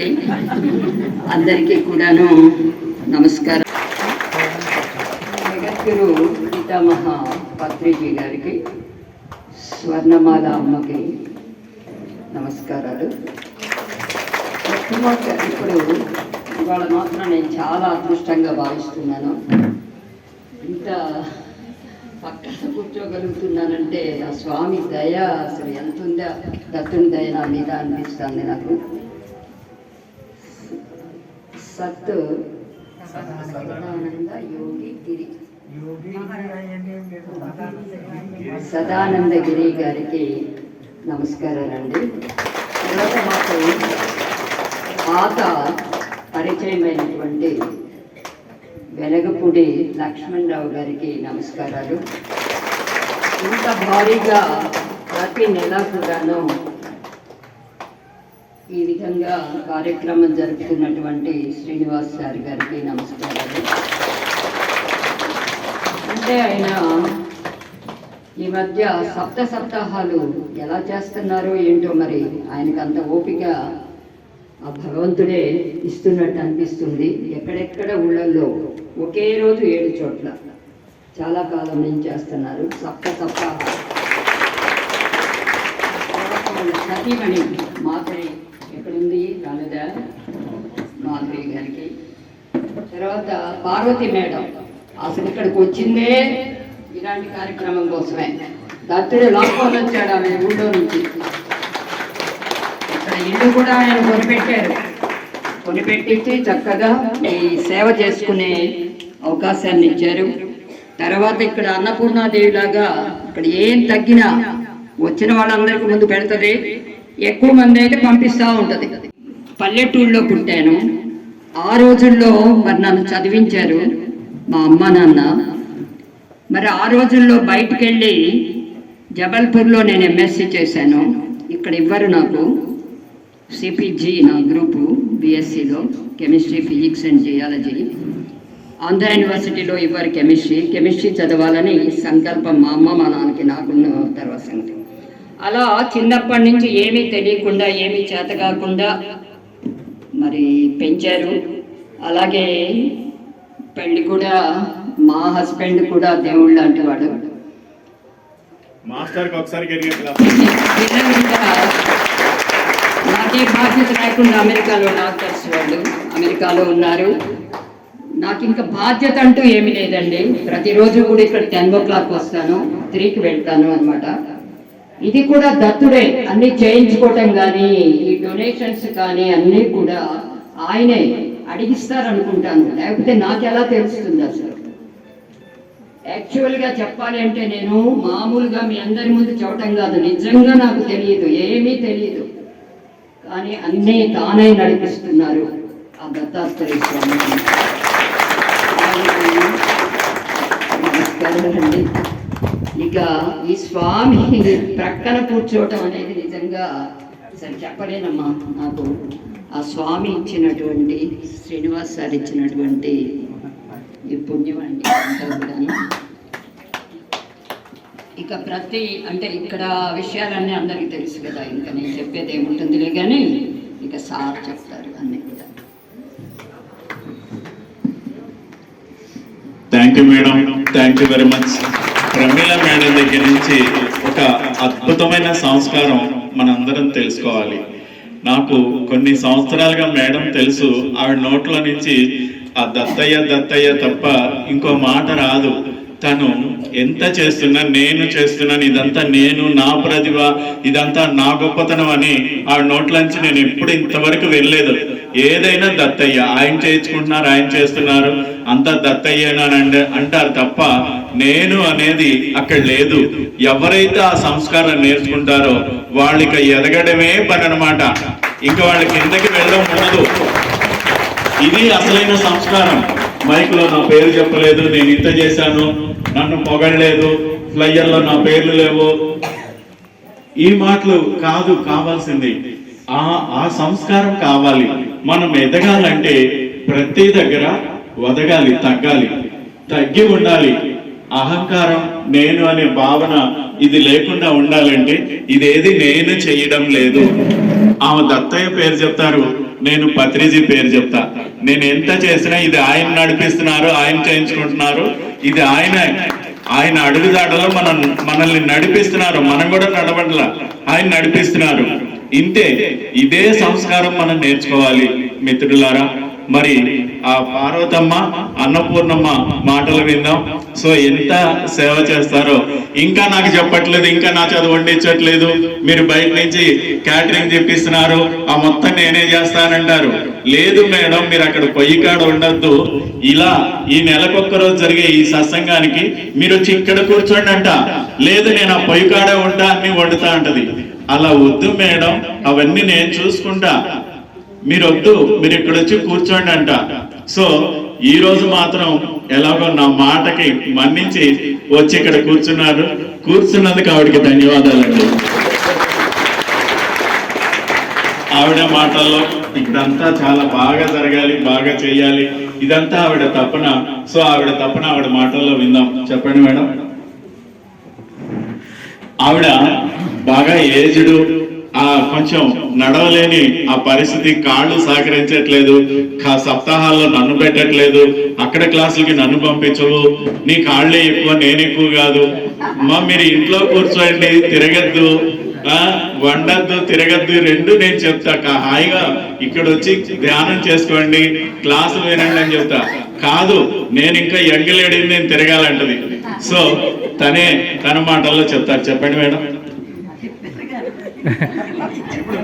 అందరికీ. అందరికీ కూడాను నమస్కారం. జగద్గురు పితామహ పత్రిజీ గారికి స్వర్ణమాల అమ్మకి నమస్కారాలు. ఇప్పుడు ఇవాళ మాత్రం నేను చాలా అదృష్టంగా భావిస్తున్నాను. ఇంత పక్కన కూర్చోగలుగుతున్నానంటే ఆ స్వామి దయ అసలు ఎంత ఉందా దత్తుని దయ నా మీద అనిపిస్తుంది నాకు. సత్ సదానంద యోగి గిరి. సదానందగిరి గారికి నమస్కారాలండి. తర్వాత మాకు పాత పరిచయమైనటువంటి వెలగపూడి లక్ష్మణరావు గారికి నమస్కారాలు. ఇంత భారీగా ప్రతి నెల కూడాను ఈ విధంగా కార్యక్రమం జరుపుతున్నటువంటి శ్రీనివాస్ సార్ గారికి నమస్కారాలు. అంటే ఆయన ఈ మధ్య సప్త సప్తాహాలు ఎలా చేస్తున్నారో ఏంటో మరి ఆయనకు అంత ఓపిక ఆ భగవంతుడే ఇస్తున్నట్టు అనిపిస్తుంది. ఎక్కడెక్కడ ఊళ్ళల్లో ఒకే రోజు ఏడు చోట్ల చాలా కాలం నుంచి చేస్తున్నారు సప్త సప్తాహాలు. సతీమణి మాత్రమే తర్వాత పార్వతి మేడం. అసలు ఇక్కడికి వచ్చిందే ఇలాంటి కార్యక్రమం కోసమే. దత్తుడు లోపల వచ్చాడు ఆమె ఊళ్ళో నుంచి. ఇక్కడ ఇల్లు కూడా ఆయన కొనిపెట్టారు. కొనిపెట్టించి చక్కగా ఈ సేవ చేసుకునే అవకాశాన్ని ఇచ్చారు. తర్వాత ఇక్కడ అన్నపూర్ణాదేవి లాగా ఇక్కడ ఏం తగ్గినా వచ్చిన వాళ్ళందరికీ ముందు పెడుతుంది. ఎక్కువ మంది అయితే పంపిస్తూ ఉంటుంది. పల్లెటూరులో పుట్టాను. ఆ రోజుల్లో మరి నన్ను చదివించారు మా అమ్మ నాన్న. మరి ఆ రోజుల్లో బయటికి వెళ్ళి జబల్పూర్లో నేను ఎంఎస్సి చేశాను. ఇక్కడ ఇవ్వరు నాకు. సిపిజి నా group బిఎస్సిలో chemistry physics and geology. Andhra యూనివర్సిటీలో ఇవ్వరు కెమిస్ట్రీ. కెమిస్ట్రీ చదవాలని సంకల్పం మా అమ్మ మా నాన్నకి నాకున్న తర్వాత సంగతి. అలా చిన్నప్పటి నుంచి ఏమీ తెలియకుండా ఏమీ చేత కాకుండా మరి పెంచారు. అలాగే పెళ్ళి కూడా మా హస్బెండ్ కూడా దేవుడు లాంటి వాడు. మాస్టర్కి ఒకసారి నాకే బాధ్యత లేకుండా అమెరికాలో డాక్టర్స్ వాళ్ళు అమెరికాలో ఉన్నారు. నాకు ఇంకా బాధ్యత అంటూ ఏమీ లేదండి. ప్రతిరోజు కూడా ఇక్కడ టెన్ ఓ క్లాక్ వస్తాను. త్రీకి వెళ్తాను అన్నమాట. ఇది కూడా దత్తుడే అన్ని చేయించుకోవటం కానీ ఈ డొనేషన్స్ కానీ అన్నీ కూడా ఆయనే అడిగిస్తారనుకుంటాను. లేకపోతే నాకు ఎలా తెలుస్తుంది అసలు? యాక్చువల్గా చెప్పాలి అంటే నేను మామూలుగా మీ అందరి ముందు చెప్పటం కాదు. నిజంగా నాకు తెలియదు ఏమీ తెలియదు. కానీ అన్నీ తానే నడిపిస్తున్నారు ఆ దత్తాత్రేయ స్వామి. నమస్కారం అండి. ఇక ఈ స్వామి ప్రక్కన కూర్చోవటం అనేది నిజంగా అసలు చెప్పలేనమ్మా నాకు. ఆ స్వామి ఇచ్చినటువంటి శ్రీనివాస్ సార్ ఇచ్చినటువంటి ఈ పుణ్యం అండి ఇక ప్రతి అంటే ఇక్కడ విషయాలన్నీ అందరికీ తెలుసు కదా ఇంకా నేను చెప్పేది ఏముంటుందిలే కానీ ఇక సార్ చెప్తారు అన్నీ కూడా. Thank you madam thank you very much Pramila madam దగ్గర నుంచి ఒక అద్భుతమైన సంస్కారం మనందరం తెలుసుకోవాలి. నాకు కొన్ని సంవత్సరాలుగా మేడం తెలుసు ఆవిడ నోట్ల నుంచి ఆ దత్తయ్య దత్తయ్య తప్ప ఇంకో మాట రాదు. తను ఎంత చేస్తున్నా నేను చేస్తున్నాను ఇదంతా నేను నా ప్రతిభ ఇదంతా నా గొప్పతనం అని ఆ నోట్లోంచి నేను ఎప్పుడు ఇంతవరకు వెళ్ళలేదు ఏదైనా దత్తయ్య ఆయన చేయించుకుంటున్నారు ఆయన చేస్తున్నారు అంతా దత్తయ్యేనానండి అంటారు తప్ప నేను అనేది అక్కడ లేదు. ఎవరైతే ఆ సంస్కారం నేర్చుకుంటారో వాళ్ళకి ఎదగడమే పని అనమాట ఇంకా వాళ్ళ కిందకి వెళ్ళడం ఉండదు ఇది అసలైన సంస్కారం. మైక్లో నా పేరు చెప్పలేదు నేను ఇంత చేశాను నన్ను పొగడలేదు ఫ్లయ్యర్లో నా పేర్లు లేవు. ఈ మాటలు కాదు కావాల్సింది. ఆ ఆ సంస్కారం కావాలి. మనం ఎదగాలంటే ప్రతి దగ్గర వదగాలి తగ్గాలి. తగ్గి ఉండాలి. అహంకారం నేను అనే భావన ఇది లేకుండా ఉండాలంటే ఇదేది నేను చేయడం లేదు. ఆమె దత్తయ్య పేరు చెప్తారు నేను పత్రిజీ పేరు చెప్తా. నేను ఎంత చేసినా ఇది ఆయన నడిపిస్తున్నారు ఆయన చేయించుకుంటున్నారు. ఇది ఆయన ఆయన అడుగుదాడలో మనం మనల్ని నడిపిస్తున్నారు. మనం కూడా నడవడలా ఆయన నడిపిస్తున్నారు. ఇంతే ఇదే సంస్కారం మనం నేర్చుకోవాలి మిత్రులారా. మరి ఆ పార్వతమ్మ అన్నపూర్ణమ్మ మాటలు విందాం. సో ఎంత సేవ చేస్తారో. ఇంకా నాకు చెప్పట్లేదు ఇంకా నా చదువు వండించట్లేదు. మీరు బయట నుంచి క్యాటరింగ్ తెప్పిస్తున్నారు. ఆ మొత్తం నేనే చేస్తానంటారు. లేదు మేడం మీరు అక్కడ పొయ్యి కాడ ఉండొద్దు. ఇలా ఈ నెలకొక్క రోజు జరిగే ఈ సత్సంగానికి మీరు వచ్చి ఇక్కడ కూర్చోండి అంట లేదు నేను ఆ పొయ్యి కాడే ఉంటా అన్ని వండుతా అంటది. అలా వద్దు మేడం అవన్నీ నేను చూసుకుంటా. మీరు వద్దు మీరు ఇక్కడ వచ్చి కూర్చోండి అంట సో ఈ రోజు మాత్రం ఎలాగో నా మాటకి మన్నించి వచ్చి ఇక్కడ కూర్చున్నారు. కూర్చున్నందుకు ఆవిడకి ధన్యవాదాలండి. ఆవిడ మాటల్లో ఇదంతా చాలా బాగా జరగాలి బాగా చేయాలి. ఇదంతా ఆవిడ తప్పన. సో ఆవిడ తప్పన ఆవిడ మాటల్లో విందాం. చెప్పండి మేడం. ఆవిడ బాగా ఏజ్డ్. ఆ కొంచెం నడవలేని ఆ పరిస్థితి కాళ్ళు సహకరించట్లేదు. సప్తాహాల్లో నన్ను పెట్టట్లేదు. అక్కడ క్లాసులకి నన్ను పంపించవు. నీ కాళ్ళే ఎక్కువ నేను ఎక్కువ కాదు. మా మీరు ఇంట్లో కూర్చోండి తిరగద్దు. ఆ వండద్దు తిరగద్దు రెండు నేను చెప్తా. హాయిగా ఇక్కడ వచ్చి ధ్యానం చేసుకోండి. క్లాసులు వినండి అని చెప్తా. కాదు నేను ఇంకా యంగ్ లేడీని నేను తిరగాలంటది. సో తనే తన మాటల్లో చెప్తారు. చెప్పండి మేడం. ఇప్పుడు